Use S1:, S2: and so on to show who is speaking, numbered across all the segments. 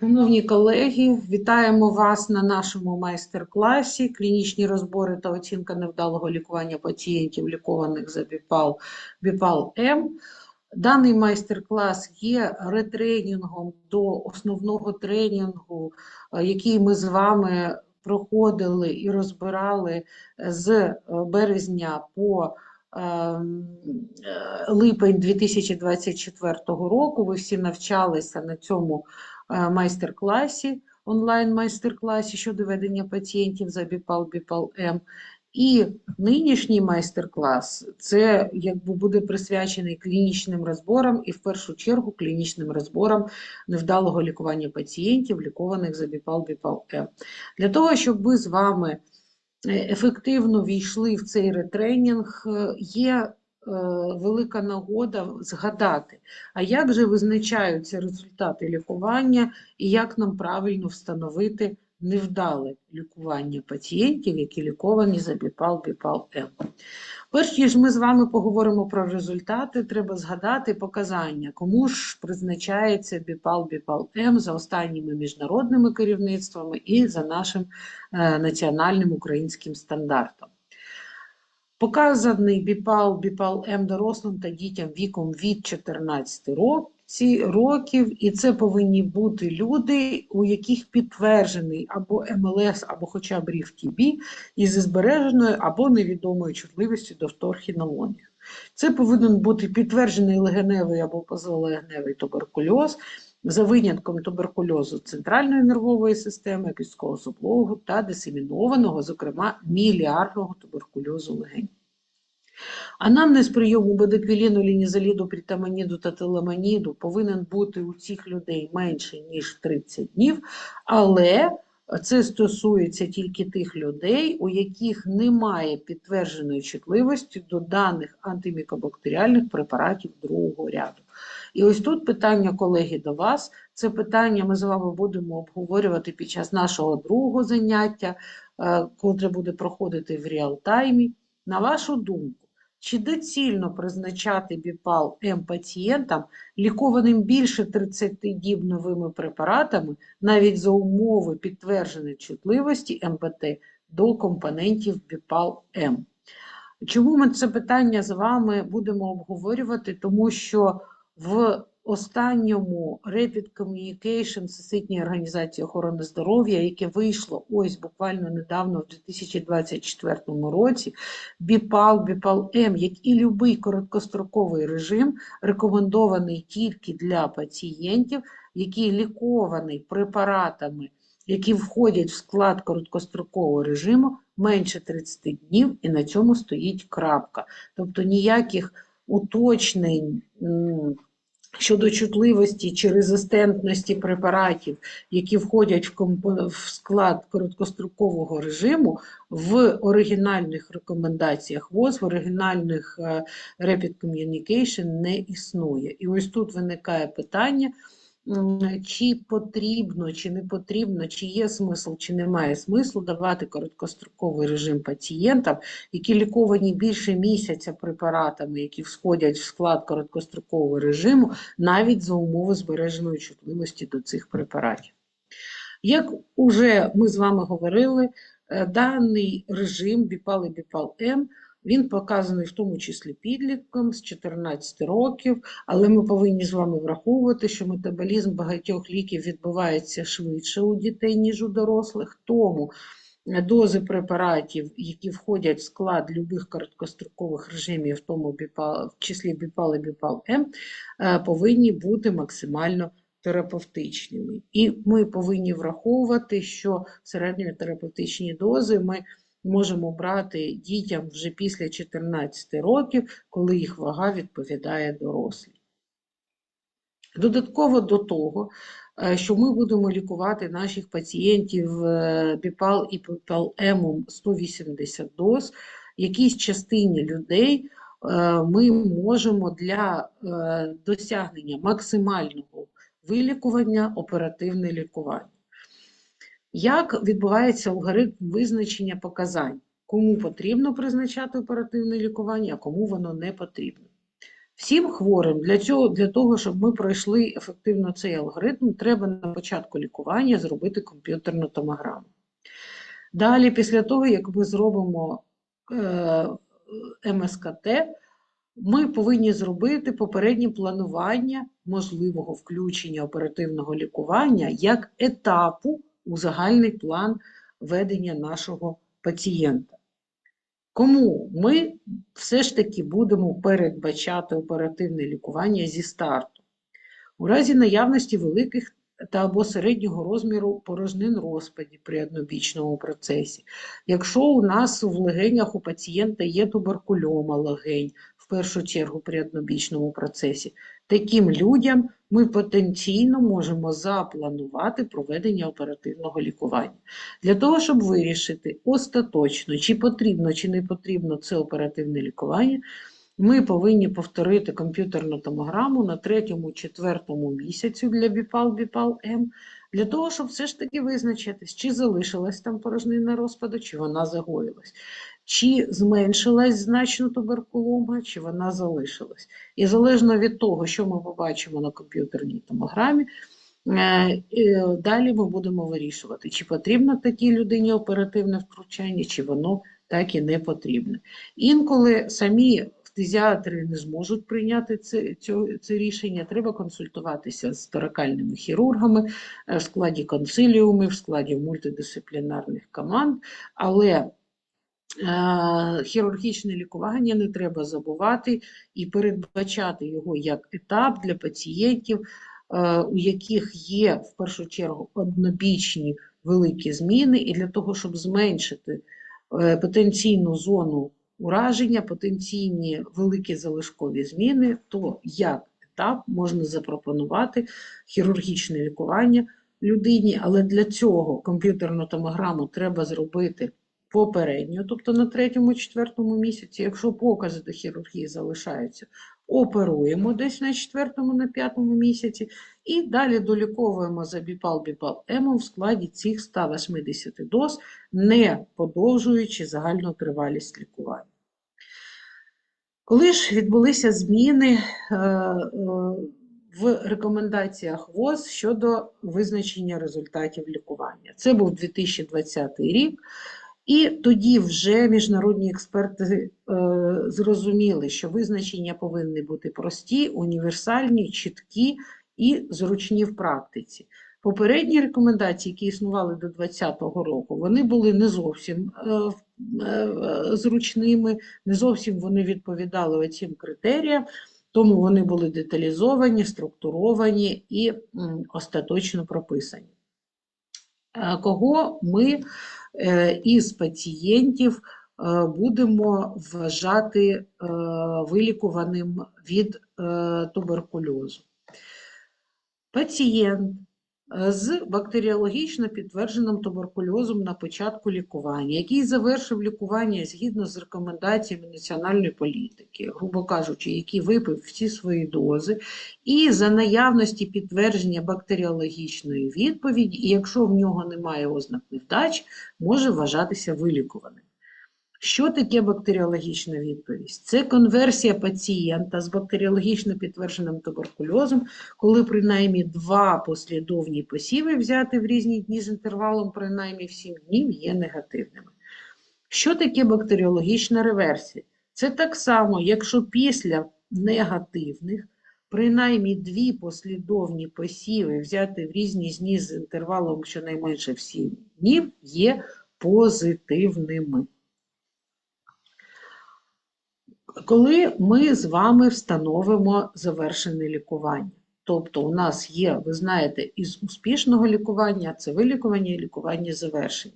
S1: Шановні колеги, вітаємо вас на нашому майстер-класі Клінічні розбори та оцінка невдалого лікування пацієнтів, лікованих за БІПАЛ, БІПАЛ-М. Даний майстер-клас є ретренінгом до основного тренінгу, е, який ми з вами проходили і розбирали з е, березня по ем, е, липень 2024 року. Ви всі навчалися на цьому майстер-класі, онлайн-майстер-класі щодо ведення пацієнтів за БІПАЛ, БІПАЛ-М. І нинішній майстер-клас це якби буде присвячений клінічним розборам і в першу чергу клінічним розборам невдалого лікування пацієнтів, лікованих за БІПАЛ, БІПАЛ-М. Для того, щоб ми з вами е, ефективно війшли в цей ретренінг, е, є Е, велика нагода згадати, а як же визначаються результати лікування і як нам правильно встановити невдале лікування пацієнтів, які ліковані за біпал біпал м Перш ніж ми з вами поговоримо про результати, треба згадати показання, кому ж призначається біпал біпал м за останніми міжнародними керівництвами і за нашим е, національним українським стандартом. Показаний біпал, біпал М дорослим та дітям віком від 14 років, і це повинні бути люди, у яких підтверджений або МЛС, або хоча б рів ТБ із збереженою або невідомою чутливістю до вторхінолонів. Це повинен бути підтверджений легеневий або позалегеневий туберкульоз, за винятком туберкульозу центральної нервової системи, кісткового суплового та дисемінованого, зокрема, міліарного туберкульозу легень. Анамнез прийому бедеквіліну, лінізаліду, притаманіду та теламаніду повинен бути у цих людей менше, ніж 30 днів, але це стосується тільки тих людей, у яких немає підтвердженої чутливості до даних антимікобактеріальних препаратів другого ряду. І ось тут питання, колеги, до вас. Це питання ми з вами будемо обговорювати під час нашого другого заняття, е, котре буде проходити в реал-таймі. На вашу думку, чи доцільно призначати біпал М пацієнтам, лікованим більше 30 діб новими препаратами, навіть за умови підтвердженої чутливості МПТ до компонентів біпал М? Чому ми це питання з вами будемо обговорювати? Тому що в останньому Rapid Communication Всесвітньої організації охорони здоров'я, яке вийшло ось буквально недавно, в 2024 році, БІПАЛ, БІПАЛ-М, як і будь-який короткостроковий режим, рекомендований тільки для пацієнтів, які ліковані препаратами, які входять в склад короткострокового режиму менше 30 днів, і на цьому стоїть крапка. Тобто ніяких уточнень щодо чутливості чи резистентності препаратів, які входять в склад короткострокового режиму, в оригінальних рекомендаціях ВОЗ, в оригінальних е, Rapid Communication не існує. І ось тут виникає питання чи потрібно, чи не потрібно, чи є смисл, чи немає смислу давати короткостроковий режим пацієнтам, які ліковані більше місяця препаратами, які входять в склад короткострокового режиму, навіть за умови збереженої чутливості до цих препаратів. Як уже ми з вами говорили, е, даний режим Біпал і Біпал-М він показаний в тому числі підліткам з 14 років, але ми повинні з вами враховувати, що метаболізм багатьох ліків відбувається швидше у дітей, ніж у дорослих. Тому дози препаратів, які входять в склад любих короткострокових режимів, в тому біпал, в числі біпал і біпал-М, е, повинні бути максимально терапевтичними. І ми повинні враховувати, що середньотерапевтичні дози ми можемо брати дітям вже після 14 років, коли їх вага відповідає дорослій. Додатково до того, е, що ми будемо лікувати наших пацієнтів е, біпал і біпал М 180 доз, якійсь частині людей е, ми можемо для досягнення максимального вилікування оперативне лікування. Як відбувається алгоритм визначення показань? Кому потрібно призначати оперативне лікування, а кому воно не потрібно? Всім хворим для цього, для того, щоб ми пройшли ефективно цей алгоритм, треба на початку лікування зробити комп'ютерну томограму. Далі, після того, як ми зробимо е, МСКТ, ми повинні зробити попереднє планування можливого включення оперативного лікування як етапу у загальний план ведення нашого пацієнта. Кому ми все ж таки будемо передбачати оперативне лікування зі старту. У разі наявності великих та або середнього розміру порожнин розпаді при однобічному процесі. Якщо у нас в легенях у пацієнта є туберкульома легень, в першу чергу при однобічному процесі, таким людям ми потенційно можемо запланувати проведення оперативного лікування. Для того, щоб вирішити остаточно, чи потрібно, чи не потрібно це оперативне лікування, ми повинні повторити комп'ютерну томограму на третьому-четвертому місяцю для БІПАЛ-БІПАЛ-М, для того, щоб все ж таки визначитись, чи залишилась там порожнина розпаду, чи вона загоїлась, чи зменшилась значно туберкулома, чи вона залишилась. І залежно від того, що ми побачимо на комп'ютерній томограмі, е, далі ми будемо вирішувати, чи потрібно такій людині оперативне втручання, чи воно так і не потрібне. Інколи самі фтизіатри не зможуть прийняти це, це, це рішення, треба консультуватися з торакальними хірургами е, в складі консиліумів, в складі мультидисциплінарних команд, але хірургічне лікування не треба забувати і передбачати його як етап для пацієнтів, е, у яких є в першу чергу однобічні великі зміни, і для того, щоб зменшити е, потенційну зону ураження, потенційні великі залишкові зміни, то як етап можна запропонувати хірургічне лікування людині, але для цього комп'ютерну томограму треба зробити попередньо, тобто на третьому-четвертому місяці, якщо покази до хірургії залишаються, оперуємо десь на четвертому, на п'ятому місяці, і далі доліковуємо за біпал-біпал-ем в складі цих 180 доз, не подовжуючи загальну тривалість лікування. Коли ж відбулися зміни е, е, в рекомендаціях ВОЗ щодо визначення результатів лікування? Це був 2020 рік. І тоді вже міжнародні експерти е, зрозуміли, що визначення повинні бути прості, універсальні, чіткі і зручні в практиці. Попередні рекомендації, які існували до 2020 року, вони були не зовсім е, е, зручними, не зовсім вони відповідали цим критеріям, тому вони були деталізовані, структуровані і м, остаточно прописані. Е, Кого ми із пацієнтів е, будемо вважати е, вилікуваним від е, туберкульозу? Пацієнт е, з бактеріологічно підтвердженим туберкульозом на початку лікування, який завершив лікування згідно з рекомендаціями національної політики, грубо кажучи, який випив всі свої дози, і за наявності підтвердження бактеріологічної відповіді, і якщо в нього немає ознак невдач, може вважатися вилікуваним. Що таке бактеріологічна відповідь? Це конверсія пацієнта з бактеріологічно підтвердженим туберкульозом, коли принаймні два послідовні посіви, взяти в різні дні з інтервалом принаймні в 7 днів, є негативними. Що таке бактеріологічна реверсія? Це так само, якщо після негативних принаймні дві послідовні посіви, взяти в різні дні з інтервалом щонайменше в 7 днів, є позитивними. Коли ми з вами встановимо завершене лікування. Тобто у нас є, ви знаєте, із успішного лікування, це вилікування і лікування завершення.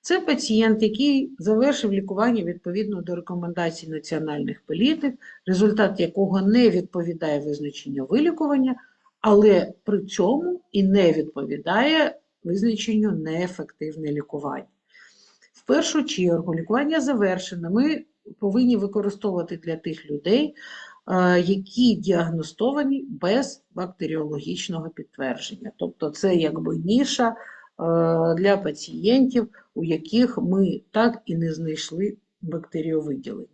S1: Це пацієнт, який завершив лікування відповідно до рекомендацій національних політик, результат якого не відповідає визначенню вилікування, але при цьому і не відповідає визначенню неефективне лікування. В першу чергу, лікування завершене. Ми повинні використовувати для тих людей, е, які діагностовані без бактеріологічного підтвердження. Тобто це якби ніша е, для пацієнтів, у яких ми так і не знайшли бактеріовиділення.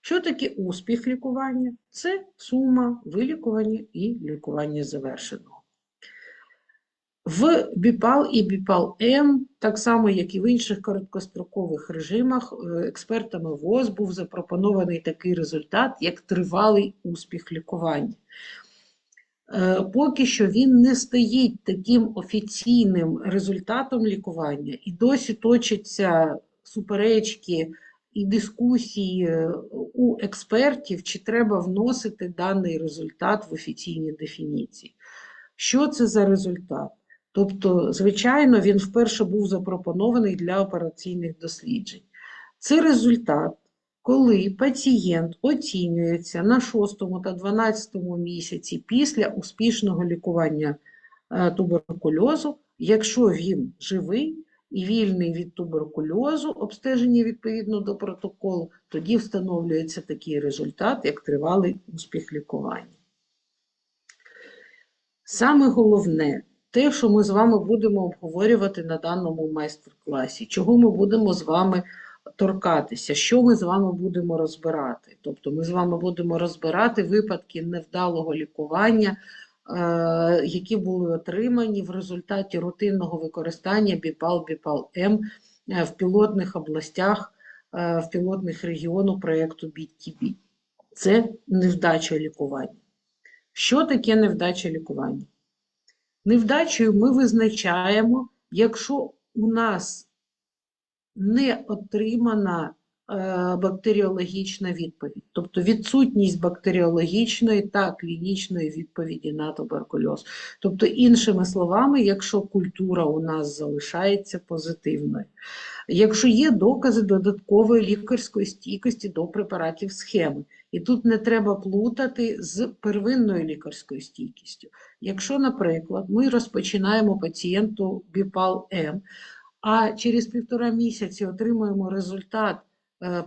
S1: Що таке успіх лікування? Це сума вилікування і лікування завершеного. В БІПАЛ і БІПАЛ-М, так само як і в інших короткострокових режимах, е, експертами ВОЗ був запропонований такий результат, як тривалий успіх лікування. Е, Поки що він не стоїть таким офіційним результатом лікування, і досі точаться суперечки і дискусії е, у експертів, чи треба вносити даний результат в офіційні дефініції. Що це за результат? Тобто, звичайно, він вперше був запропонований для операційних досліджень. Це результат, коли пацієнт оцінюється на 6 та 12 місяці після успішного лікування е, туберкульозу, якщо він живий і вільний від туберкульозу, обстеження відповідно до протоколу, тоді встановлюється такий результат, як тривалий успіх лікування. Саме головне, те, що ми з вами будемо обговорювати на даному майстер-класі, чого ми будемо з вами торкатися, що ми з вами будемо розбирати. Тобто ми з вами будемо розбирати випадки невдалого лікування, е, які були отримані в результаті рутинного використання БІПАЛ-БІПАЛ-М е, в пілотних областях, е, в пілотних регіонах проєкту BTB. Це невдача лікування. Що таке невдача лікування? Невдачею ми визначаємо, якщо у нас не отримана бактеріологічна відповідь, тобто відсутність бактеріологічної та клінічної відповіді на туберкульоз. Тобто, іншими словами, якщо культура у нас залишається позитивною, якщо є докази додаткової лікарської стійкості до препаратів схеми, і тут не треба плутати з первинною лікарською стійкістю. Якщо, наприклад, ми розпочинаємо пацієнту БІПАЛ-М, а через півтора місяці отримуємо результат е,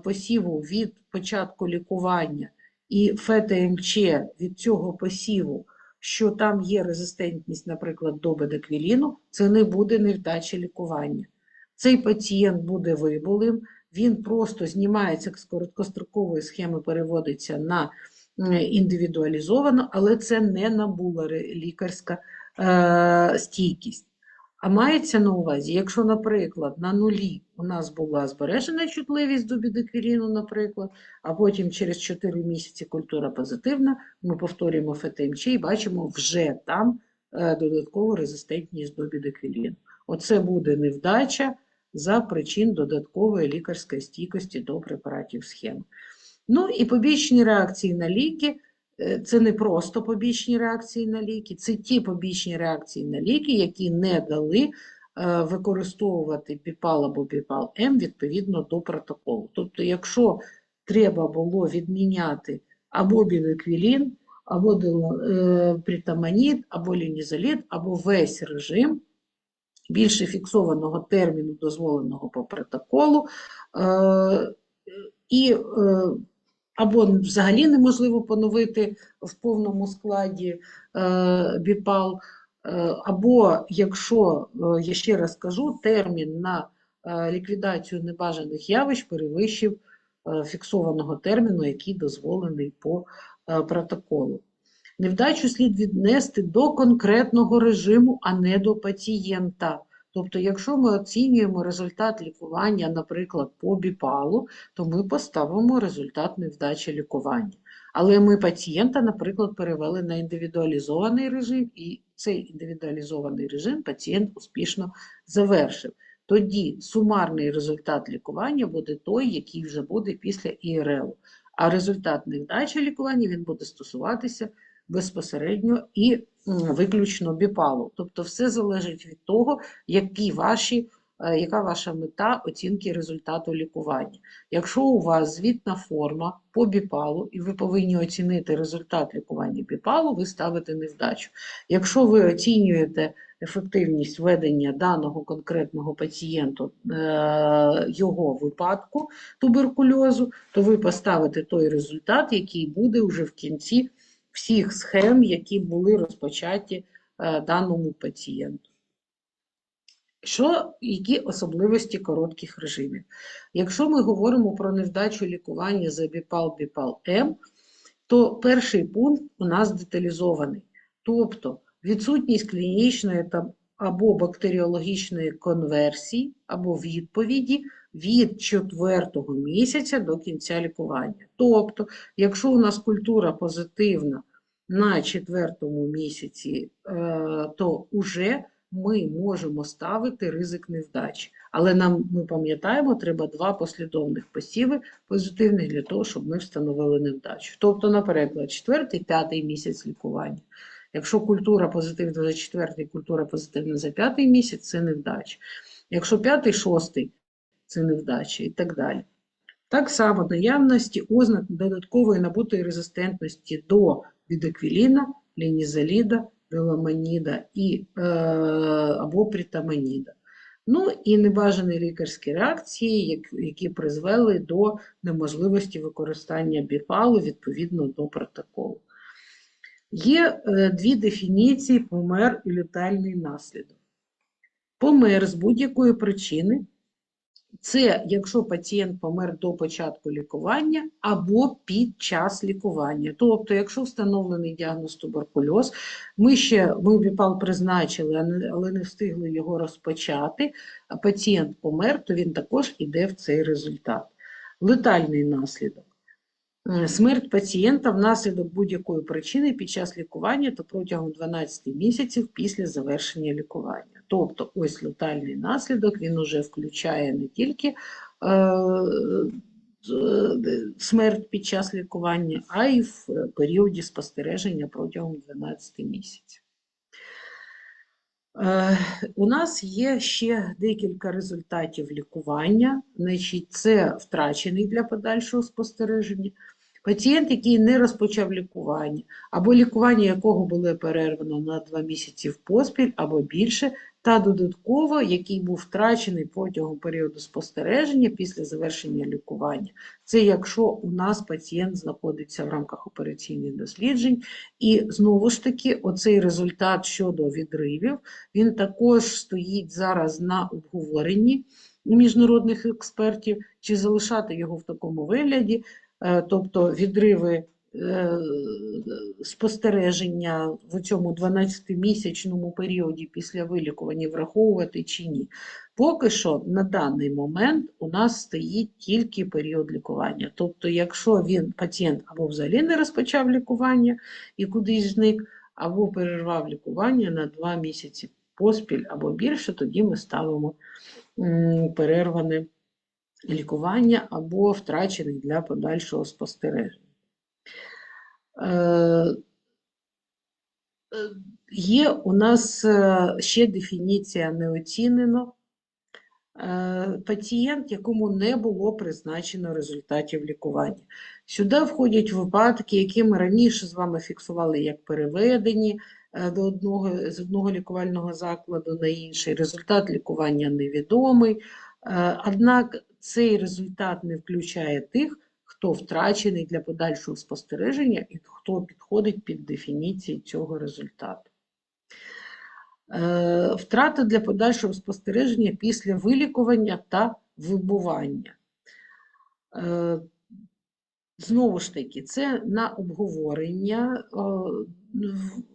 S1: посіву від початку лікування і ФТМЧ від цього посіву, що там є резистентність, наприклад, до бедеквіліну, це не буде невдача лікування. Цей пацієнт буде вибулим, він просто знімається з короткострокової схеми, переводиться на е, індивідуалізовано, але це не набула лікарська е, стійкість. А мається на увазі, якщо, наприклад, на нулі у нас була збережена чутливість до бідеквіліну, наприклад, а потім через 4 місяці культура позитивна, ми повторюємо ФТМЧ і бачимо вже там е, додаткову резистентність до бідеквіліну. Оце буде невдача за причин додаткової лікарської стійкості до препаратів схеми. Ну і побічні реакції на ліки. Е, Це не просто побічні реакції на ліки, це ті побічні реакції на ліки, які не дали е, використовувати ПІПАЛ або ПІПАЛ-М відповідно до протоколу. Тобто, якщо треба було відміняти або білеквілін, або е, або лінізолід, або весь режим більше фіксованого терміну, дозволеного по протоколу, і або взагалі неможливо поновити в повному складі е, БІПАЛ, е, або якщо, е, я ще раз кажу, термін на е, ліквідацію небажаних явищ перевищив е, фіксованого терміну, який дозволений по е, протоколу. Невдачу слід віднести до конкретного режиму, а не до пацієнта. Тобто, якщо ми оцінюємо результат лікування, наприклад, по біпалу, то ми поставимо результат невдачі лікування. Але ми пацієнта, наприклад, перевели на індивідуалізований режим, і цей індивідуалізований режим пацієнт успішно завершив. Тоді сумарний результат лікування буде той, який вже буде після ІРЛ. А результат невдачі лікування він буде стосуватися безпосередньо і виключно біпалу. Тобто все залежить від того, які ваші, е, яка ваша мета оцінки результату лікування. Якщо у вас звітна форма по біпалу, і ви повинні оцінити результат лікування біпалу, ви ставите невдачу. Якщо ви оцінюєте ефективність ведення даного конкретного пацієнту е, його випадку туберкульозу, то ви поставите той результат, який буде вже в кінці всіх схем, які були розпочаті е, даному пацієнту. Що, які особливості коротких режимів? Якщо ми говоримо про невдачу лікування за біпал біпал М, то перший пункт у нас деталізований. Тобто відсутність клінічної та або бактеріологічної конверсії, або відповіді від четвертого місяця до кінця лікування. Тобто, якщо у нас культура позитивна на четвертому місяці, е, то вже ми можемо ставити ризик невдачі. Але нам, ми пам'ятаємо, треба два послідовних посіви позитивних для того, щоб ми встановили невдачу. Тобто, наприклад, четвертий, п'ятий місяць лікування. Якщо культура позитивна за четвертий, культура позитивна за п'ятий місяць, це невдача. Якщо п'ятий, шостий це невдача і так далі. Так само наявності ознак додаткової набутої резистентності до бідеквіліна, лінізаліда, деламаніда і, е, або притаманіда. Ну і небажані лікарські реакції, які призвели до неможливості використання біпалу відповідно до протоколу. Є е, дві дефініції помер і летальний наслідок. Помер з будь-якої причини це якщо пацієнт помер до початку лікування або під час лікування. Тобто, якщо встановлений діагноз туберкульоз, ми ще ми біпал призначили, але не встигли його розпочати, а пацієнт помер, то він також іде в цей результат. Летальний наслідок. Е, Смерть пацієнта внаслідок будь-якої причини під час лікування та протягом 12 місяців після завершення лікування. Тобто, ось летальний наслідок він уже включає не тільки е, е, смерть під час лікування, а й в періоді спостереження протягом 12 місяців. У нас є ще декілька результатів лікування. Значить, це втрачений для подальшого спостереження. Пацієнт, який не розпочав лікування, або лікування якого було перервано на 2 місяці в поспіль або більше, та додатково, який був втрачений протягом періоду спостереження після завершення лікування. Це якщо у нас пацієнт знаходиться в рамках операційних досліджень, і знову ж таки, оцей результат щодо відривів, він також стоїть зараз на обговоренні міжнародних експертів, чи залишати його в такому вигляді, тобто відриви е, спостереження в цьому 12-місячному періоді після вилікування враховувати чи ні. Поки що на даний момент у нас стоїть тільки період лікування. Тобто, якщо він пацієнт або взагалі не розпочав лікування і кудись зник, або перервав лікування на 2 місяці поспіль або більше, тоді ми ставимо перерване лікування або втрачений для подальшого спостереження. Е, е, Є у нас е, ще дефініція неоцінено. Пацієнт, якому не було призначено результатів лікування. Сюди входять випадки, які ми раніше з вами фіксували як переведені до одного, з одного лікувального закладу на інший. Результат лікування невідомий. Однак цей результат не включає тих, хто втрачений для подальшого спостереження і хто підходить під дефініції цього результату. Е, Втрата для подальшого спостереження після вилікування та вибування. Е, Знову ж таки, це на обговорення е,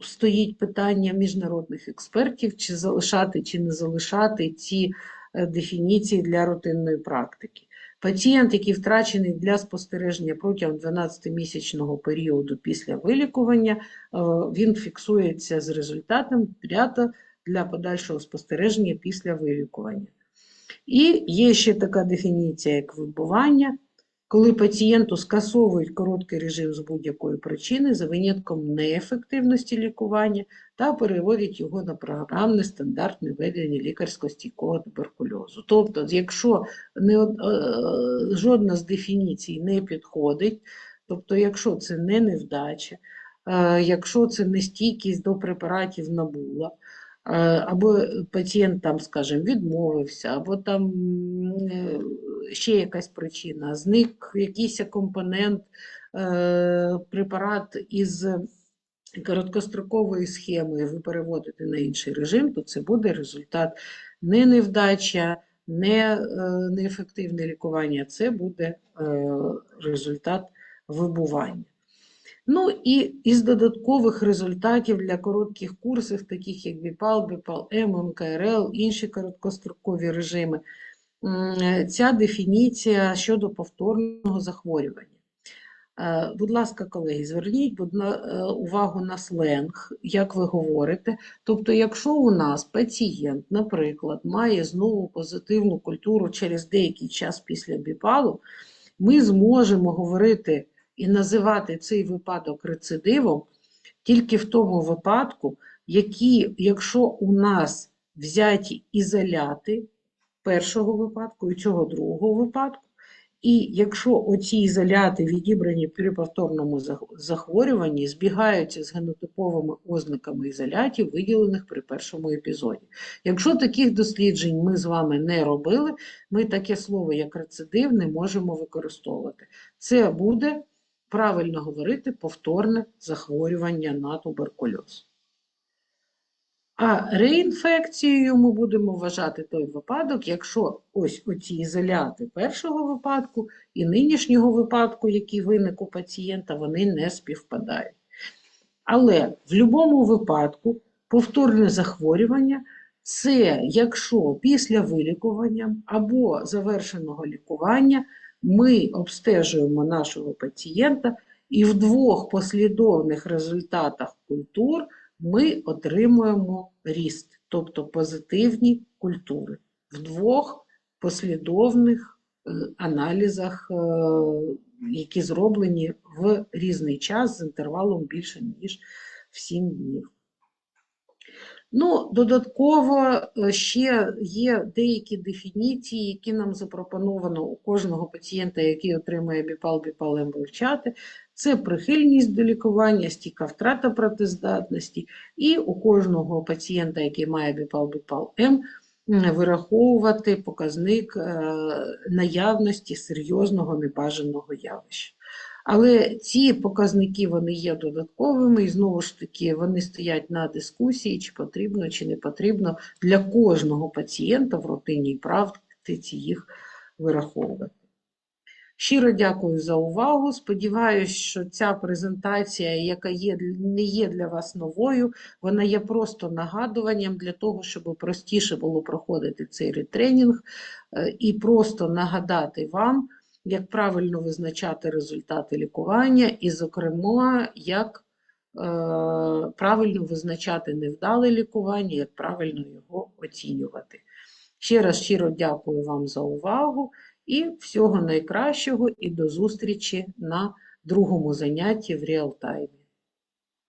S1: стоїть питання міжнародних експертів, чи залишати, чи не залишати ці е, дефініції для рутинної практики. Пацієнт, який втрачений для спостереження протягом 12-місячного періоду після вилікування, е, він фіксується з результатом ряду для подальшого спостереження після вилікування. І є ще така дефініція, як вибування, коли пацієнту скасовують короткий режим з будь-якої причини за винятком неефективності лікування та переводять його на програмне стандартне ведення лікарсько-стійкого туберкульозу. Тобто, якщо не, е, жодна з дефініцій не підходить, тобто, якщо це не невдача, е, якщо це нестійкість до препаратів набула, або пацієнт там, скажімо, відмовився, або там е, ще якась причина, зник якийсь компонент, е, препарат із короткострокової схеми ви переводите на інший режим, то це буде результат не невдача, не е, неефективне лікування, це буде результат вибування. Ну і із додаткових результатів для коротких курсів, таких як БІПАЛ, БІПАЛ-М, МКРЛ, інші короткострокові режими, ця дефініція щодо повторного захворювання. Е, Будь ласка, колеги, зверніть е, увагу на сленг, як ви говорите. Тобто, якщо у нас пацієнт, наприклад, має знову позитивну культуру через деякий час після біпалу, ми зможемо говорити і називати цей випадок рецидивом тільки в тому випадку, які, якщо у нас взяті ізоляти першого випадку і цього другого випадку, і якщо оці ізоляти, відібрані при повторному захворюванні, збігаються з генотиповими ознаками ізолятів, виділених при першому епізоді. Якщо таких досліджень ми з вами не робили, ми таке слово, як рецидив, не можемо використовувати. Це буде правильно говорити повторне захворювання на туберкульоз. А реінфекцією ми будемо вважати той випадок, якщо ось оці ізоляти першого випадку і нинішнього випадку, який виник у пацієнта, вони не співпадають. Але в будь-якому випадку повторне захворювання це якщо після вилікування або завершеного лікування ми обстежуємо нашого пацієнта і в двох послідовних результатах культур ми отримуємо ріст, тобто позитивні культури в двох послідовних е, аналізах, які зроблені в різний час з інтервалом більше, ніж в 7 днів. Ну, додатково е, ще є деякі дефініції, які нам запропоновано у кожного пацієнта, який отримує біпал біпал М вивчати. Це прихильність до лікування, стійка втрата працездатності, і у кожного пацієнта, який має біпал біпал М, вираховувати показник е, наявності серйозного небажаного явища. Але ці показники вони є додатковими, і знову ж таки вони стоять на дискусії, чи потрібно, чи не потрібно для кожного пацієнта в рутинній практиці їх вираховувати. Щиро дякую за увагу. Сподіваюсь, що ця презентація, яка є, не є для вас новою, вона є просто нагадуванням для того, щоб простіше було проходити цей ретренінг е, і просто нагадати вам, як правильно визначати результати лікування, і, зокрема, як е, правильно визначати невдале лікування, як правильно його оцінювати. Ще раз щиро дякую вам за увагу і всього найкращого, і до зустрічі на другому занятті в реалтаймі.